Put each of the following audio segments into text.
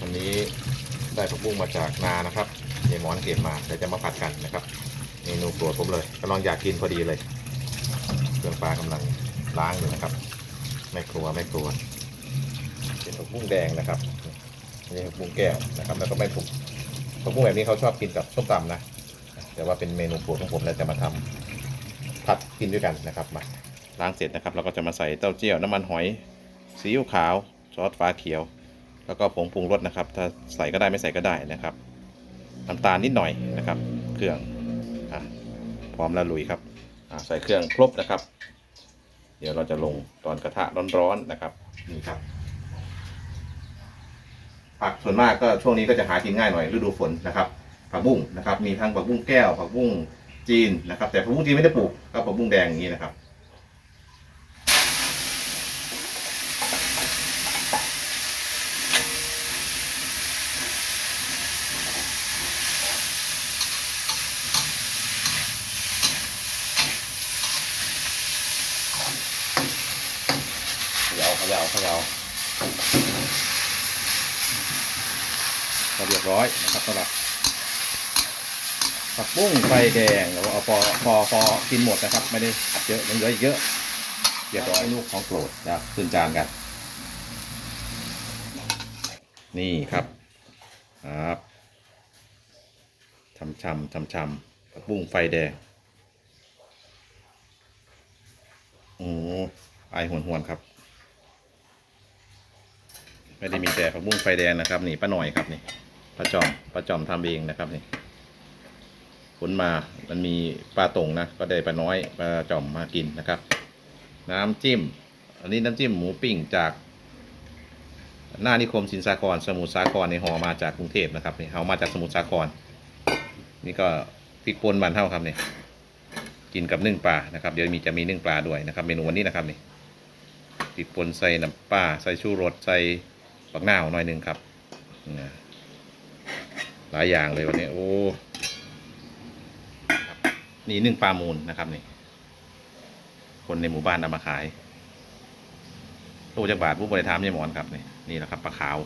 วันนี้ได้ผักบุ้งมาจากนานะครับยายหมอนเก็บมาเดี๋ยวจะมาผัดกันนะครับเมนูโปรดผมเลยกำลังอยากกินพอดีเลยเครื่องปลากำลังล้างอยู่นะครับแม่ครัวแม่ครัวเป็นผักบุ้งแดงนะครับนี่ผักบุ้งแก้วนะครับแล้วก็ไม่ถูกผักบุ้งแบบนี้เขาชอบกินกับส้มตำนะแต่ว่าเป็นเมนูโปรดของผมแล้วจะมาทำผัดกินด้วยกันนะครับมาล้างเสร็จนะครับ เราก็จะมาใส่เต้าเจี้ยวน้ำมันหอยซีอิ๊วขาวซอสฟ้าเขียว แล้วก็ผงปรุงรสนะครับ ถ้าใส่ก็ได้ไม่ใส่ก็ได้นะครับน้ำตาลนิดหน่อยนะครับ เครื่องอะพร้อมแล้วลุยครับอะใส่เครื่องครบนะครับ เดี๋ยวเราจะลงตอนกระทะร้อนๆนะครับนี่ครับผักส่วนมากก็ช่วงนี้ก็จะหากินง่ายหน่อยฤดูฝนนะครับผักบุ้งนะครับ มีทั้งผักบุ้งแก้วผักบุ้งจีนนะครับ แต่ผักบุ้งจีนไม่ได้ปลูกก็ผักบุ้งแดงอย่างนี้นะครับ ยาเขยาขยาก็เรียบร้อยนะครับสำหรับผักบุ้งไฟแดงเราเอาพอพอพอกินหมดนะครับ ไม่ได้เยอะยังเหลืออีกเยอะเรียบร้อยลูกของโปรดนะครับขึ้นจานกัน นี่ครับครับชำชำชำชำผักบุ้งไฟแดงโอ้ไอหวนหวนครับ ไม่ได้มีแต่ผักบุ้งไฟแดงนะครับ นี่ป้าหน่อยครับนี่ป้าจอมป้าจอมทำเองนะครับนี่ขนมามันมีปลาตงนะก็ได้ปลาน้อยปลาจอมมากินนะครับ น้ำจิ้ม อันนี้น้ำจิ้มหมูปิ้งจาก หน้านิคมสินสาครสมุทรสาครในห่อมาจากกรุงเทพนะครับนี่เอามาจากสมุทรสาคร นี่ก็พริกป่นบานเท่าครับนี่กินกับนึ่งปลานะครับเดี๋ยวมีจะมีนึ่งปลาด้วยนะครับ เมนูวันนี้นะครับนี่พริกป่นใส่น้ำปลาใส่ชูรสใส่ ปักหน้าวหน่อยหนึ่งครับเนี่ยหลายอย่างเลยวันนี้ โอ้ครับนี่นึ่งปลามูลนะครับนี่ คนในหมู่บ้านนำมาขายโลจากบาทผู้บริทามยายหมอนครับนี่นี่แหละครับปลาขาว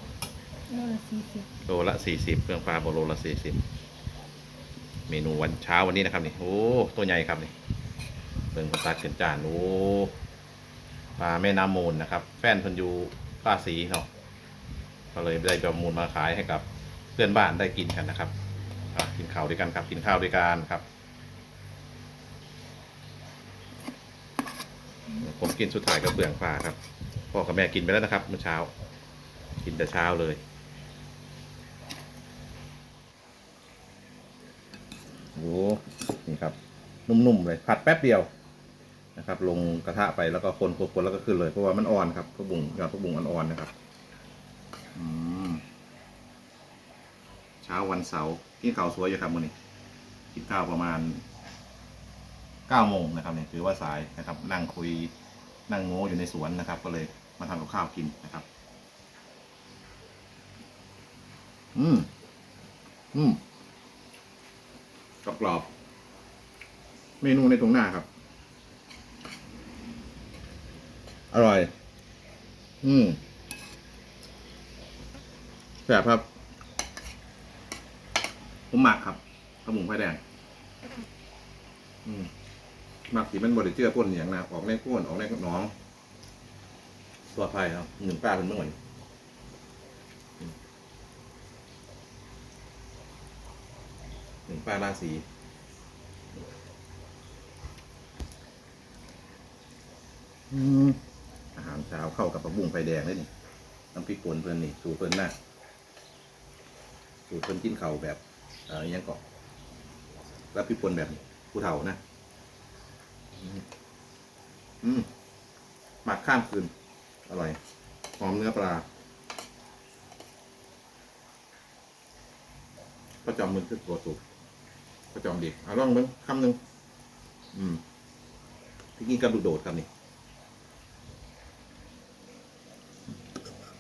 โลละสี่สิบโลละสี่สิบเครื่องปลาโบโลละสี่สิบเมนูวันเช้าวันนี้นะครับนี่โอ้ตัวใหญ่ครับนี่เบิ่งภาษาเขียนจานโอ้ปลาแม่น้ำมูลนะครับ แฟนเพันอยูป้าสีเนาะ ก็เลยได้ประมูลมาขายให้กับเพื่อนบ้านได้กินกันนะครับกินข้าวด้วยกันครับกินข้าวด้วยกันครับ ผมกินสุดท้ายก็เปลืองปลาครับพ่อกับแม่กินไปแล้วนะครับเมื่อเช้า กินแต่เช้าเลยโอ้นี่ครับ นุ่มๆเลยผัดแป๊บเดียวนะครับ ลงกระทะไปแล้วก็คนคนๆแล้วก็ขึ้นเลยเพราะว่ามันอ่อนครับพวกบุ้งยอดพวกบุ้งอ่อนๆนะครับ เช้าวันเสาร์กินข้าวสวยอยู่ครับมื้อนี้กินข้าวประมาณเก้าโมงนะครับเนี่ยถือว่าสายนะครับ นั่งคุยนั่งโง่อยู่ในสวนนะครับ ก็เลยมาทำกับข้าวกินนะครับ อืมอืมกรอบกรอบเมนูในตรงหน้าครับ อร่อย อืม ซ่บครับ ผมหมักครับขมุนไฟแดง อืมหมักสีมันบริเจือพ่นอย่างนะออกแรงพ่นออกแรงหน้องตัวไฟครับหนึ่งป้าเป็นเมื่อไหร่หนึ่งป้าราศีอืมอาหารเช้าเข้ากับผักบุ้งไฟแดงเลยนี่น้ำพริกป่นเพื่อนนี่สูตรเพื่อนหน้า สูตรเพื่อนกินเข่าแบบเอ่ออิหยังเกาะแล้วพริกป่นแบบผู้เฒ่านะ อืมอืมหมักข้ามคืน อร่อย หอมเนื้อปลาประจอมมือคือตัวสุกประจอมดีเอาล่องเบิ้งคำหนึ่งอืมพี่กินกับดูโดดครับนี่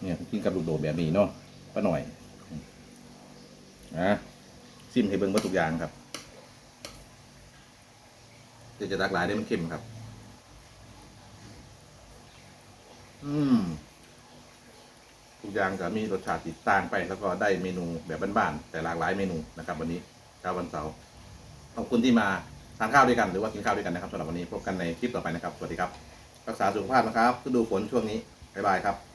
เนี่ยกินกับลูกโดดแบบนี้เนาะป้าหน่อย นะซิมให้เบิ้งว่าทุกอย่างครับเดี๋ยวจะตักหลายได้มันเค็มครับ อืมทุกอย่างจะมีรสชาติติดต่างไป แล้วก็ได้เมนูแบบบ้านๆแต่หลากหลายเมนูนะครับ วันนี้เช้าวันเสาร์ขอบคุณที่มาทานข้าวด้วยกันหรือว่ากินข้าวด้วยกันนะครับสำหรับวันนี้พบกันในคลิปต่อไปนะครับ สวัสดีครับ รักษาสุขภาพนะครับฤดูฝนช่วงนี้บ๊ายบายครับ